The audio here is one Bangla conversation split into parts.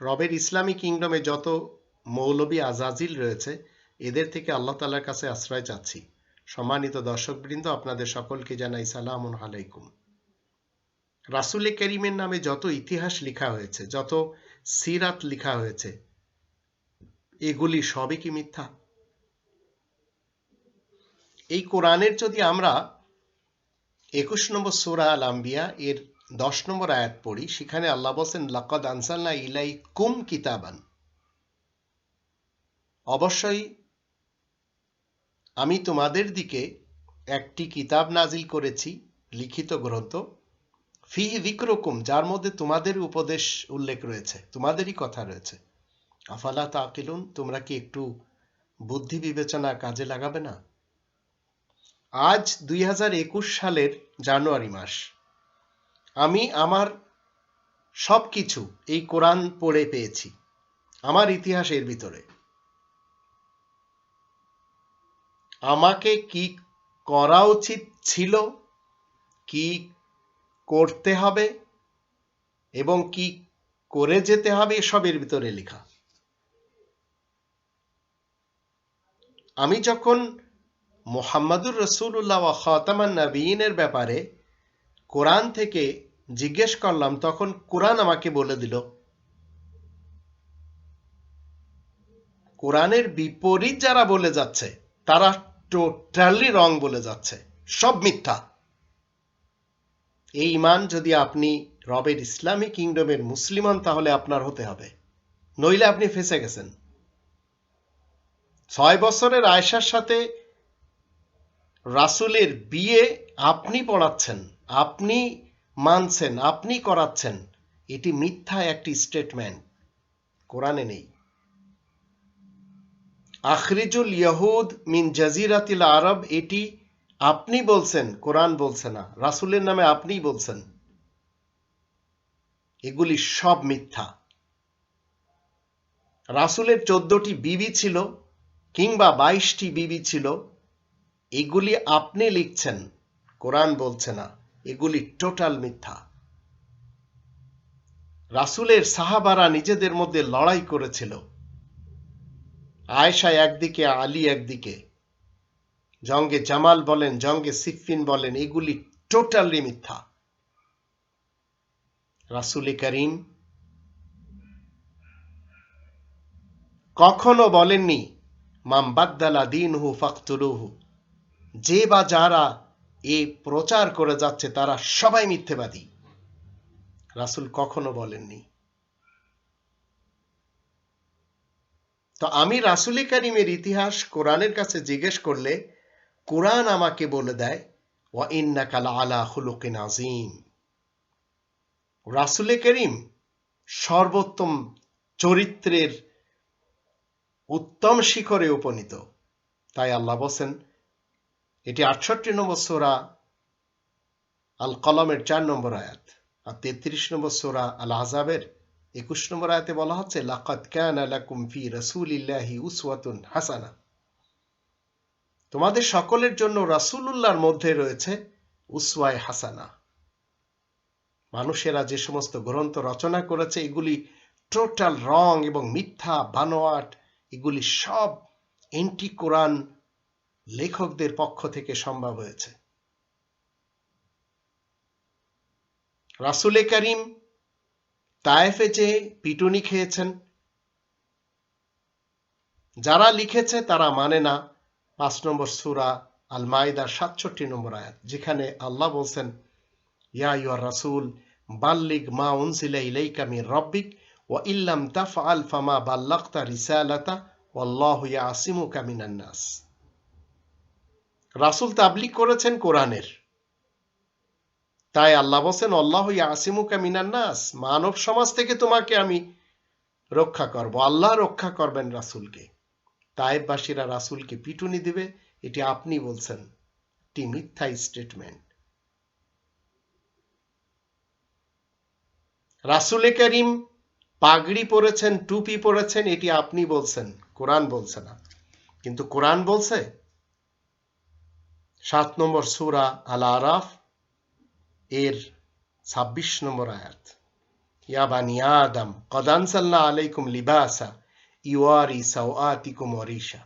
রবের ইসলামী কিংডমে যত মৌলবী আজাজিল রয়েছে, এদের থেকে আল্লাহ তালার কাছে আশ্রয় চাচ্ছি। সম্মানিত দর্শকবৃন্দ, আপনাদের সকলকে জানাই সালাম আলাইকুম। রাসুল করিমের নামে যত ইতিহাস লিখা হয়েছে, যত সিরাত লিখা হয়েছে, এগুলি সবই কি মিথ্যা? এই কোরআনের যদি আমরা একুশ নম্বর সোরা আল আম্বিয়া এর দশ নম্বর আয়াত পড়ি, সেখানে আল্লাহ বলছেন, লাকদ আনসাল্লা ইলাই কুম কিতাবান। অবশ্যই আমি তোমাদের দিকে একটি কিতাব নাজিল করেছি, লিখিত গ্রন্থ। ফি বিক্রকুম যার মধ্যে তোমাদের উপদেশ উল্লেখ রয়েছে, তোমাদেরই কথা রয়েছে। আফালা তাকিলুন, তোমরা কি একটু বুদ্ধি বিবেচনা কাজে লাগাবে না? আজ দুই হাজার একুশ সালের জানুয়ারি মাস। আমি আমার সব কিছু এই কোরআন পড়ে পেয়েছি, আমার ইতিহাসের ভিতরে। আমাকে কি করা উচিত ছিল? কি করতে হবে? এবং কি করে যেতে হবে? এসবের ভিতরে লেখা। আমি যখন মোহাম্মদুর রসুল্লাহ খাতামান নবীনের ব্যাপারে কোরআন থেকে জিজ্ঞেস করলাম, তখন কোরআন আমাকে বলে দিল। কোরআনের বিপরীত যারা বলে যাচ্ছে, তারা টোটালি রং বলে যাচ্ছে। সব মিথ্যা। এই ইমান যদি আপনি রবের ইসলামী কিংডমের মুসলিমান তাহলে আপনার হতে হবে। নইলে আপনি ফেসে গেছেন। ছয় বছরের আয়সার সাথে রাসুলের বিয়ে আপনি পড়াচ্ছেন, আপনি মানছেন, আপনি করাচ্ছেন, এটি মিথ্যা একটি স্টেটমেন্ট কোরআনে নেই। আখরিজুল ইয়াহুদ মিন জাজিরাতিল আরব, এটি আপনি বলছেন, কোরআন বলছে না, রাসুলের নামে আপনি বলছেন। এগুলি সব মিথ্যা। রাসুলের চোদ্দটি বিবি ছিল কিংবা বাইশটি বিবি ছিল, এগুলি আপনি লিখছেন। কোরআন বলছে না, এগুলি টোটাল মিথ্যা। রাসুলের সাহাবারা নিজেদের মধ্যে লড়াই করেছিল। আয়েশা একদিকে, আলী একদিকে। জঙ্গে জামাল বলেন, জঙ্গে সিফিন বলেন, এগুলি টোটালি মিথ্যা। রাসুল করিম কখনো বলেননি মাম বাদ্দালা দিন হু ফাকতুলুহু। যে বা যারা এ প্রচার করে যাচ্ছে তারা সবাই মিথ্যেবাদী। রাসুল কখনো বলেননি। তো আমি রাসুলি করিমের ইতিহাস কোরআনের কাছে জিজ্ঞেস করলে, কোরআন আমাকে বলে দেয়, ওয়া ইন্নাকাল আলা হুলুকিন আজিম রাসুলে করিম সর্বোত্তম চরিত্রের উত্তম শিখরে উপনীত। তাই আল্লাহ বলছেন এটি আটষট্টি নম্বর সোরা আল কলমের চার নম্বর আয়াত আর তেত্রিশ নম্বর সোরা আল আজাবের একুশ নম্বর আয়াতে বলা হচ্ছে লাকাত কানা লাকুম ফি রাসূলিল্লাহি উসওয়াতুন হাসানা। তোমাদের সকলের জন্য রাসূলুল্লাহর মধ্যে রয়েছে উসওয়ায়ে হাসানা। মানুষেরা যে সমস্ত গ্রন্থ রচনা করেছে, এগুলি টোটাল রং এবং মিথ্যা, বানোয়াট, এগুলি সব এন্টি কোরআন লেখকদের পক্ষ থেকে সম্ভব হয়েছে। রাসুলে করিম তায়েফে যে পিটুনি খেয়েছেন। যারা লিখেছে তারা মানে না, পাঁচ নম্বর সুরা আল মাইদার সাতষট্টি নম্বর আয়াত, যেখানে আল্লাহ বলছেন, ইয়া ইউর রাসুল, বাল্লিগ মা উনসিলা ইলাইকা রব্বিক ও ইল্লাম তাফআল ফামা বাল্লাগতা রিসালাতা, ওয়াল্লাহু ইয়াসিমুকা মিনান নাস। রাসূল তাবলিগ করেছেন কোরআনের। তাই আল্লাহ বলছেন আল্লাহ ইয়াসিমুকা মিনান নাস, মানব সমাজ থেকে তোমাকে আমি রক্ষা করব, আল্লাহ রক্ষা করবেন রাসূলকে। তায়েববাসীরা রাসূলকে পিটুনি দিবে, এটি আপনি বলছেন, একটি মিথ্যা স্টেটমেন্ট রাসুলে করিম পাগড়ি পরেছেন, টুপি পরেছেন, এটি আপনি বলছেন, কোরআন বলছে না। কিন্তু কোরআন বলছে সাত নম্বর সুরা আল আরাফ এর ছাব্বিশ নম্বর আয়াত। আদম আলাইকুম লিবাসা ওয়ারিশা।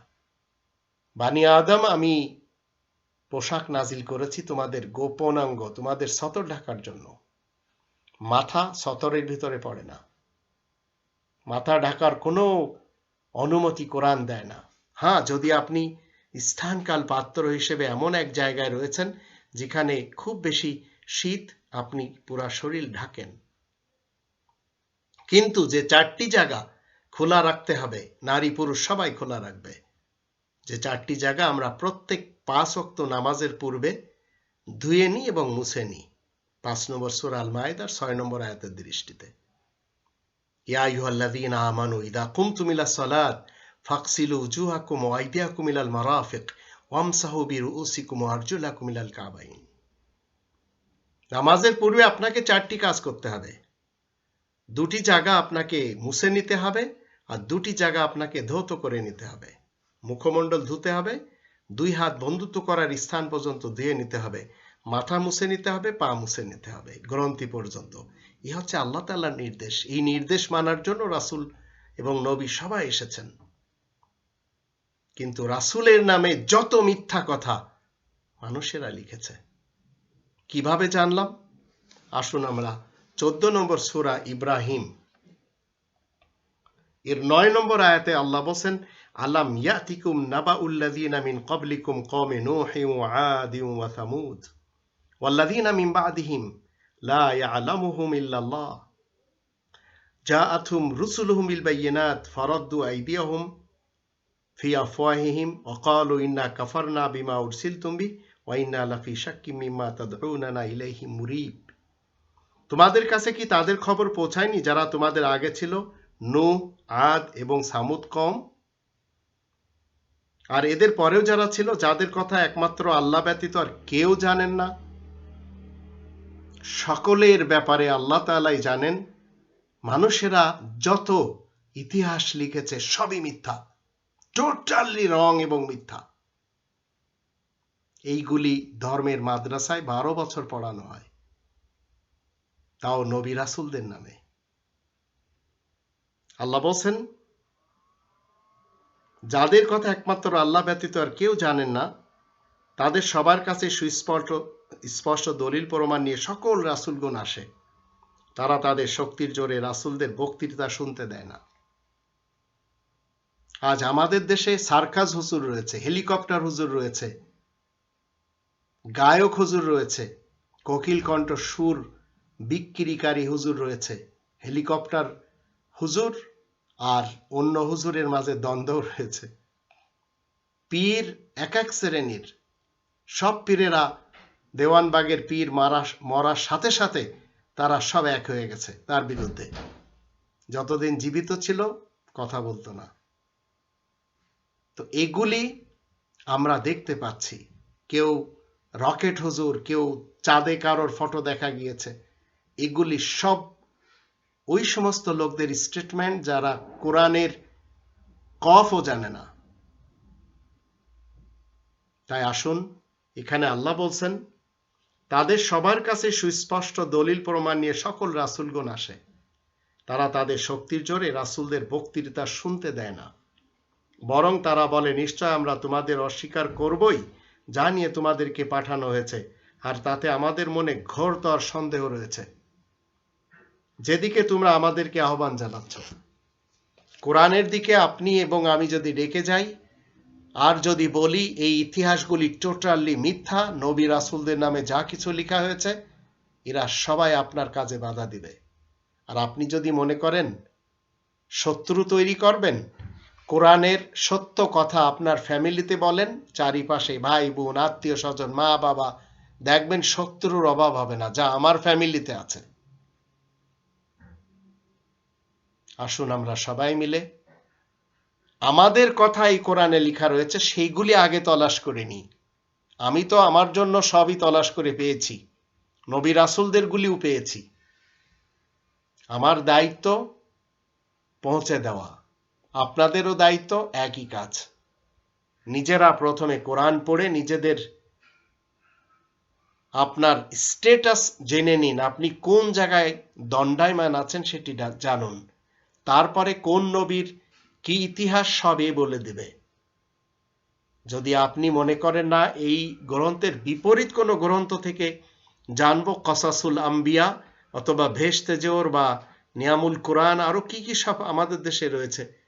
বানি আদম, আমি পোশাক নাজিল করেছি তোমাদের গোপনাঙ্গ, তোমাদের সতর ঢাকার জন্য। মাথা সতরের ভিতরে পড়ে না। মাথা ঢাকার কোনো অনুমতি কোরআন দেয় না। হ্যাঁ যদি আপনি স্থানকাল পাত্র হিসেবে এমন এক জায়গায় রয়েছেন যেখানে খুব বেশি শীত আপনি পুরা শরীর ঢাকেন। কিন্তু যে চারটি জায়গা খোলা রাখতে হবে, নারী পুরুষ সবাই খোলা রাখবে। যে চারটি জায়গা আমরা প্রত্যেক পাঁচ অক্ত নামাজের পূর্বে ধুয়ে নিই এবং মুছে নিই। পাঁচ নম্বর সুর আল মায়েদার ছয় নম্বর আয়াতের দৃষ্টিতে। ইয়া আইয়ুহাল্লাযীনা আমানু ইদা কুমতুম ইলা সালাত ফাকসিলু উজুহাকুম ওয়া আইদিয়াকুম ইলাল মারাফিক ওয়ামসাহু বিরুউসিকুম ওয়া আরজুলাকুম নামাজের পূর্বে আপনাকে চারটি কাজ করতে হবে। দুটি জায়গা আপনাকে মুছে নিতে হবে আর দুটি জায়গা আপনাকে ধৌত করে নিতে হবে। মুখমণ্ডল ধুতে হবে, দুই হাত বন্ধুত্ব করার স্থান পর্যন্ত ধুয়ে নিতে হবে, মাথা মুছে নিতে হবে, পা মুছে নিতে হবে, গ্রন্থি পর্যন্ত। এই হচ্ছে আল্লাহ তাল্লাহর নির্দেশ। এই নির্দেশ মানার জন্য রাসুল এবং নবী সবাই এসেছেন। কিন্তু রাসুলের নামে যত মিথ্যা কথা মানুষেরা লিখেছে। কীভাবে জানলাম? আসুন আমরা চোদ্দ নম্বর সুরা ইব্রাহিম। এর নয় নম্বর আয়াতে আল্লাহ বসেন আলাম ইয়াতিকুম নাবা উল্লাদিন আমিন কবলিকুম কমে নো নোহে আদিউ আসামুদ সামুদ। আমিন বা আদিহিম লা ইয়ালামুহুম ইল্লাল্লাহ। জাআতহুম রুসুলুহুম বিল বায়িনাত ফারাদ্দু আইদিয়াহুম তোমাদের কাছে কি তাদের খবর পৌঁছায়নি যারা তোমাদের আগে ছিল? নু, আদ এবং সামুদ কম? আর এদের পরেও যারা ছিল, যাদের কথা একমাত্র আল্লাহ ব্যতীত আর কেউ জানেন না? সকলের ব্যাপারে আল্লাহ তালাই জানেন, মানুষেরা যত ইতিহাস লিখেছে সবই মিথ্যা। টোটালি রং এবং মিথ্যা। এইগুলি ধর্মের মাদ্রাসায় বারো বছর পড়ানো হয়। তাও নবী রাসুলদের নামে। আল্লাহ বলছেন, যাদের কথা একমাত্র আল্লাহ ব্যতীত আর কেউ জানেন না, তাদের সবার কাছে সুস্পষ্ট, স্পষ্ট দলিল প্রমাণ নিয়ে সকল রাসুলগুন আসে। তারা তাদের শক্তির জোরে রাসুলদের বক্তৃতা শুনতে দেয় না। আজ আমাদের দেশে সার্কাস হুজুর রয়েছে, হেলিকপ্টার হুজুর রয়েছে, গায়ক হুজুর রয়েছে, কোকিল কণ্ঠ সুর, বিক্রিকারী হুজুর রয়েছে, হেলিকপ্টার হুজুর আর অন্য হুজুরের মাঝে দ্বন্দ্ব রয়েছে। পীর এক এক শ্রেণির, সব পীরেরা দেওয়ানবাগের পীর মারা, মরার সাথে সাথে তারা সব এক হয়ে গেছে তার বিরুদ্ধে। যতদিন জীবিত ছিল, কথা বলতো না। তো এগুলি আমরা দেখতে পাচ্ছি। কেউ রকেট হুজুর, কেউ চাঁদে কারোর ফটো দেখা গিয়েছে। এগুলি সব ওই সমস্ত লোকদের স্টেটমেন্ট যারা কোরআনের কফও জানে না। তাই আসুন, এখানে আল্লাহ বলছেন, তাদের সবার কাছে সুস্পষ্ট দলিল প্রমাণ নিয়ে সকল রাসুলগণ আসে। তারা তাদের শক্তির জোরে রাসুলদের বক্তৃতা শুনতে দেয় না। বরং তারা বলে, নিশ্চয় আমরা তোমাদের অস্বীকার করবই যা নিয়ে তোমাদেরকে পাঠানো হয়েছে, আর তাতে আমাদের মনে ঘোরতর সন্দেহ রয়েছে। যেদিকে তোমরা আমাদেরকে আহ্বান জানাচ্ছ। কোরআনের দিকে আপনি এবং আমি যদি ডেকে যাই, আর যদি বলি, এই ইতিহাসগুলি টোটালি মিথ্যা, নবী রাসুলদের নামে যা কিছু লেখা হয়েছে, এরা সবাই আপনার কাজে বাধা দিবে। আর আপনি যদি মনে করেন, শত্রু তৈরি করবেন কোরআনের সত্য কথা আপনার ফ্যামিলিতে বলেন, চারিপাশে ভাই বোন, আত্মীয় স্বজন, মা, বাবা, দেখবেন শত্রুর অভাব হবে না, যা আমার ফ্যামিলিতে আছে। আসুন আমরা সবাই মিলে আমাদের কথা এই কোরআনে লেখা রয়েছে, সেইগুলি আগে তলাশ করে নিই। আমি তো আমার জন্য সবই তলাশ করে পেয়েছি, নবী রাসুলদের গুলিও পেয়েছি। আমার দায়িত্ব পৌঁছে দেওয়া। আপনাদেরও দায়িত্ব একই কাজ। নিজেরা প্রথমে কোরআন পড়ে নিজেদের আপনার স্টেটাস জেনে নিন, আপনি কোন জায়গায় দণ্ডায়মান আছেন সেটি জানুন। তারপরে কোন নবীর কি ইতিহাস সবে বলে দেবে। যদি আপনি মনে করেন না, এই গ্রন্থের বিপরীত কোনো গ্রন্থ থেকে জানব, কসাসুল আম্বিয়া অথবা ভেস্তেজোর বা নিয়ামুল কোরআন, আরও কি কি সব আমাদের দেশে রয়েছে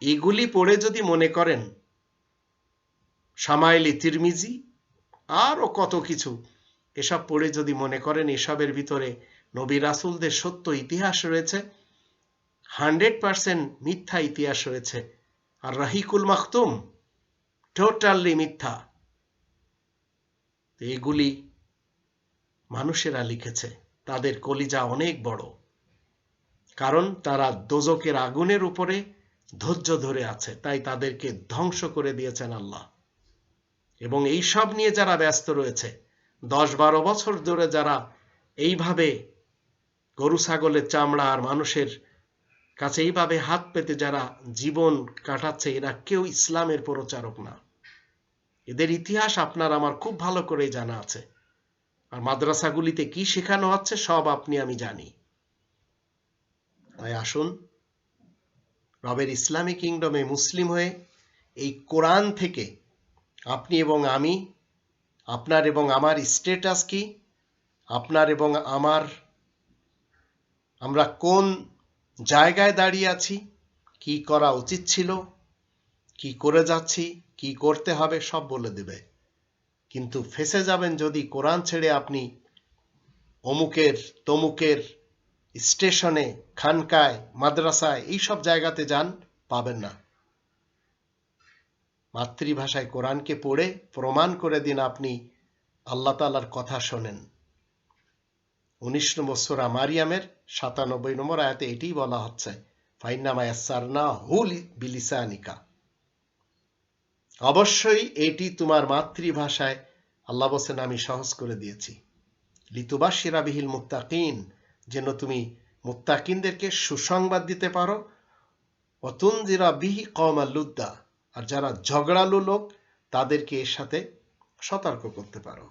এগুলি পড়ে যদি মনে করেন, সামাইলি তিরমিজি, আরও কত কিছু, এসব পড়ে যদি মনে করেন, এসবের ভিতরে নবী রাসুলদের সত্য ইতিহাস রয়েছে, হান্ড্রেড পার্সেন্ট মিথ্যা ইতিহাস রয়েছে। আর রাহিকুল মাখতুম, টোটালি মিথ্যা। এগুলি মানুষেরা লিখেছে, তাদের কলিজা অনেক বড়। কারণ তারা দোজকের আগুনের উপরে ধৈর্য ধরে আছে, তাই তাদেরকে ধ্বংস করে দিয়েছেন আল্লাহ। এবং এই সব নিয়ে যারা ব্যস্ত রয়েছে দশ বারো বছর ধরে যারা এইভাবে গরু, ছাগলের চামড়া আর মানুষের কাছে এইভাবে হাত পেতে যারা জীবন কাটাচ্ছে, এরা কেউ ইসলামের প্রচারক না। এদের ইতিহাস আপনার আমার খুব ভালো করে জানা আছে। আর মাদ্রাসাগুলিতে কি শেখানো হচ্ছে সব আপনি আমি জানি। তাই আসুন রবের ইসলামী কিংডমে মুসলিম হয়ে এই কোরআন থেকে আপনি এবং আমি, আপনার এবং আমার স্টেটাস কি, আপনার এবং আমার, আমরা কোন জায়গায় দাঁড়িয়ে আছি, কি করা উচিত ছিল, কি করে যাচ্ছি, কি করতে হবে, সব বলে দেবে। কিন্তু ফেসে যাবেন যদি কোরআন ছেড়ে আপনি অমুকের, তমুকের স্টেশনে, খানকায়, মাদ্রাসায় এইসব জায়গাতে যান পাবেন না। মাতৃভাষায় কোরআনকে পড়ে প্রমাণ করে দিন আপনি আল্লাহ তালার কথা শোনেন। উনিশ নম্বর সোরা মারিয়ামের সাতানব্বই নম্বর আয়াতে এটিই বলা হচ্ছে বিলিসানিকা। অবশ্যই এটি তোমার মাতৃভাষায় আল্লাহ বসেন আমি সহজ করে দিয়েছি। লিতুবাসিরা বিহিল মুত্তাকিন যেন তুমি মুত্তাকিনদেরকে সুসংবাদ দিতে পারো। অতুন্দিরা বিহি কমাল্লুদ্দা আর যারা ঝগড়ালু লোক, তাদেরকে এর সাথে সতর্ক করতে পারো।